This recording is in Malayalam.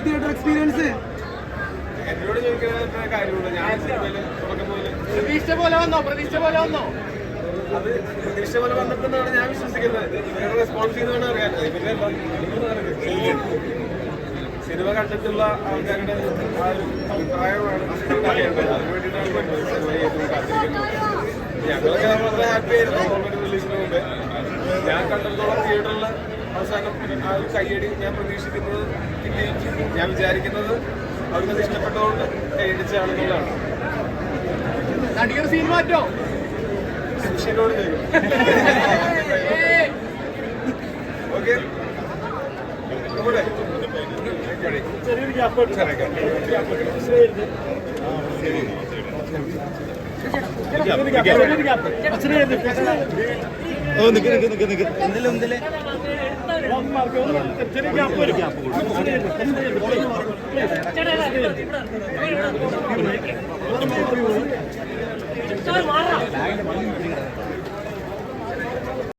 തിയേറ്റർ എക്സ്പീരിയൻസ് ഞാൻ പോലെ വന്നോ? പോലെ വന്നോ? പോലെ ഞാൻ വിശ്വസിക്കുന്നത്. റെസ്പോൺസ് സിനിമ കണ്ടിട്ടുള്ള ആൾക്കാരുടെ അഭിപ്രായമാണ് ഞങ്ങളൊക്കെ വളരെ ഹാപ്പി ആയിരുന്നു. ഓൾറെഡി റിലീസിന് മുമ്പേ. ഞാൻ കണ്ടിടത്തോളം തിയേറ്ററിൽ അവസാനം ആ ഒരു കയ്യടി ഞാൻ പ്രതീക്ഷിക്കുന്നത് കിട്ടി ഞാൻ വിചാരിക്കുന്നത് അവർക്കത് ഇഷ്ടപ്പെട്ടതുകൊണ്ട് കൈയടിച്ച ആളുകളാണ്. സീൻ മാറ്റോ? സുഷിനോട് ഓക്കെ ചെറിയൊരു ഗ്യാപ്പ് ചെറിയൊരു ഗ്യാപ്പ് ഓ നിക്ക് നിക്ക് നിക്ക് നിക്ക് എന്തിലെ എന്തിലെ ചെറിയ